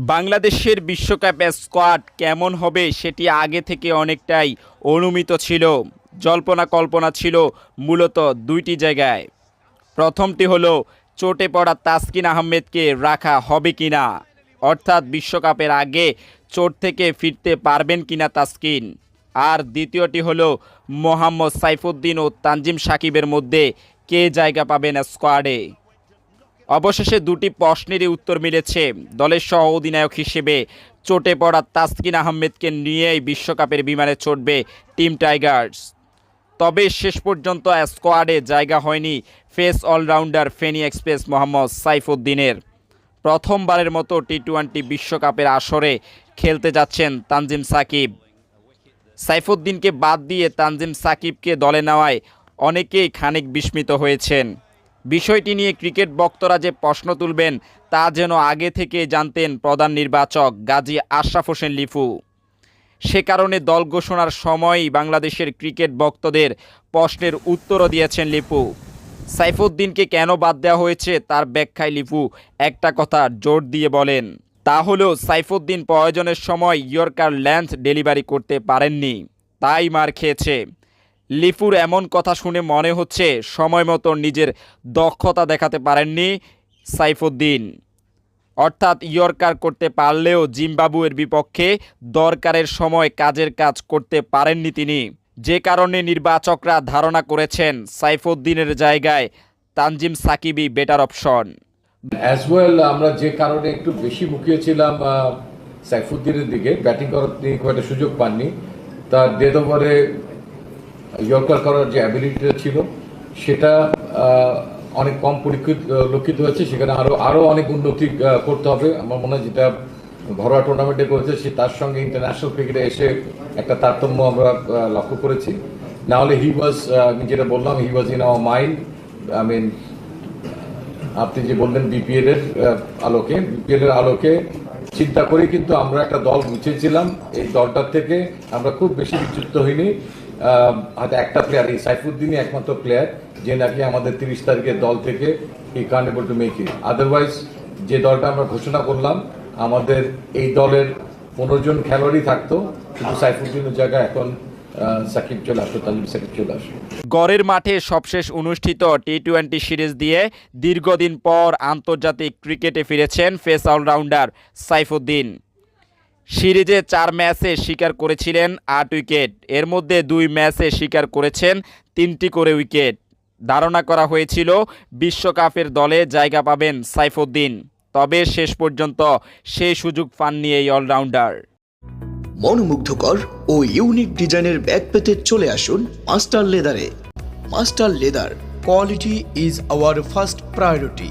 বাংলাদেশের বিশ্বকাপ স্কোয়াড কেমন হবে সেটি আগে থেকে অনেকটাই অনুমিত ছিল। জল্পনা কল্পনা ছিল মূলত দুইটি জায়গায়। প্রথমটি হলো, চোটে পড়া তাসকিন আহমেদকে রাখা হবে কিনা? অর্থাৎ বিশ্বকাপের আগে চোট থেকে ফিরতে পারবেন কিনা তাসকিন? আর দ্বিতীয়টি হলো, মোহাম্মদ সাইফুদ্দিন ও তানজিম সাকিবের মধ্যে কে জায়গা পাবেন স্কোয়াডে অবশেষে দুটি প্রশ্নেরই উত্তর মিলেছে। দলের সহ অধিনায়ক হিসেবে চোটে পড়া তাসকিন আহমেদকে নিয়েই বিশ্বকাপের বিমানে চড়বে টিম টাইগার্স। তবে শেষ পর্যন্ত স্কোয়াডে জায়গা হয়নি pace allrounder Feni express Mohammad সাইফুদ্দিনের। প্রথমবারের মতো টি টোয়েন্টি বিশ্বকাপের আসরে খেলতে যাচ্ছেন তানজিম সাকিব। সাইফুদ্দিনকে বাদ দিয়ে তানজিম সাকিবকে দলে নেওয়ায় অনেকেই খানিক বিস্মিত হয়েছেন। বিষয়টি নিয়ে ক্রিকেট বক্তরা যে প্রশ্ন তুলবেন, তা যেন আগে থেকে জানতেন প্রধান নির্বাচক গাজী আশরাফ হোসেন লিফু সে কারণে দল ঘোষণার সময়ই বাংলাদেশের ক্রিকেট ভক্তদের প্রশ্নের উত্তরও দিয়েছেন লিপু। সাইফুদ্দিনকে কেন বাদ দেওয়া হয়েছে তার ব্যাখ্যায় লিপু একটা কথা জোর দিয়ে বলেন, তা হলেও সাইফুদ্দিন প্রয়োজনের সময় ইয়র্কার ল্যান্থ ডেলিভারি করতে পারেননি, তাই মার খেয়েছে। লিপুর এমন কথা শুনে মনে হচ্ছে সময় মতো নিজের দক্ষতা দেখাতে পারেননি সাইফুদ্দিন। অর্থাৎ ইয়র্কার করতে পারলেও জিম্বাবুয়ের বিপক্ষে দরকারের সময় কাজের কাজ করতে পারেননি তিনি। যে কারণে নির্বাচকরা ধারণা করেছেন সাইফুদ্দিনের জায়গায় তানজিম সাকিবই বেটার অপশন আমরা যে কারণে একটু বেশি মুখিয়েছিলাম সাইফুদ্দিনের দিকে, ব্যাটিং করার সুযোগ পাননি। তার ডেথ ওভারে ইয়র্কার করার যে অ্যাবিলিটিটা ছিল, সেটা অনেক কম পরীক্ষিত, লক্ষিত হয়েছে। সেখানে আরও আরও অনেক উন্নতি করতে হবে। আমার মনে হয় যেটা ঘরোয়া টুর্নামেন্টে করেছে, সে তার সঙ্গে ইন্টারন্যাশনাল ক্রিকেটে এসে একটা তারতম্য আমরা লক্ষ্য করেছি। না হলে হি ওয়াজ আমি যেটা বললাম he was in our mind I mean আপনি যে বললেন বিপিএল এর আলোকে বিপিএল এর আলোকে চিন্তা করে কিন্তু আমরা একটা দল গুছিয়েছিলাম। এই দলটার থেকে আমরা খুব বেশি বিচ্যুত হইনি। হয়তো একটা প্লেয়ার এই সাইফুদ্দিনই একমাত্র প্লেয়ার যে নাকি আমাদের তিরিশ তারিখের দল থেকে হি কান টু মেক ইট আদারওয়াইজ যে দলটা আমরা ঘোষণা করলাম, আমাদের এই দলের পনেরো জন খেলোয়াড়ই থাকতো, কিন্তু সাইফুদ্দিনের জায়গায় এখন সাকিব তানজিম সাকিব গড়ের মাঠে সবশেষ অনুষ্ঠিত টি টোয়েন্টি সিরিজ দিয়ে দীর্ঘদিন পর আন্তর্জাতিক ক্রিকেটে ফিরেছেন ফেস অলরাউন্ডার সাইফুদ্দিন। সিরিজে চার ম্যাচে শিকার করেছিলেন আট উইকেট। এর মধ্যে দুই ম্যাচে শিকার করেছেন তিনটি করে উইকেট। ধারণা করা হয়েছিল বিশ্বকাপের দলে জায়গা পাবেন সাইফুদ্দিন। তবে শেষ পর্যন্ত সেই সুযোগ পাননি এই অলরাউন্ডার। মনোমুগ্ধকর ও ইউনিক ডিজাইনের ব্যাগ পেতে চলে আসুন master লেদারে। Master leather, quality is our first priority.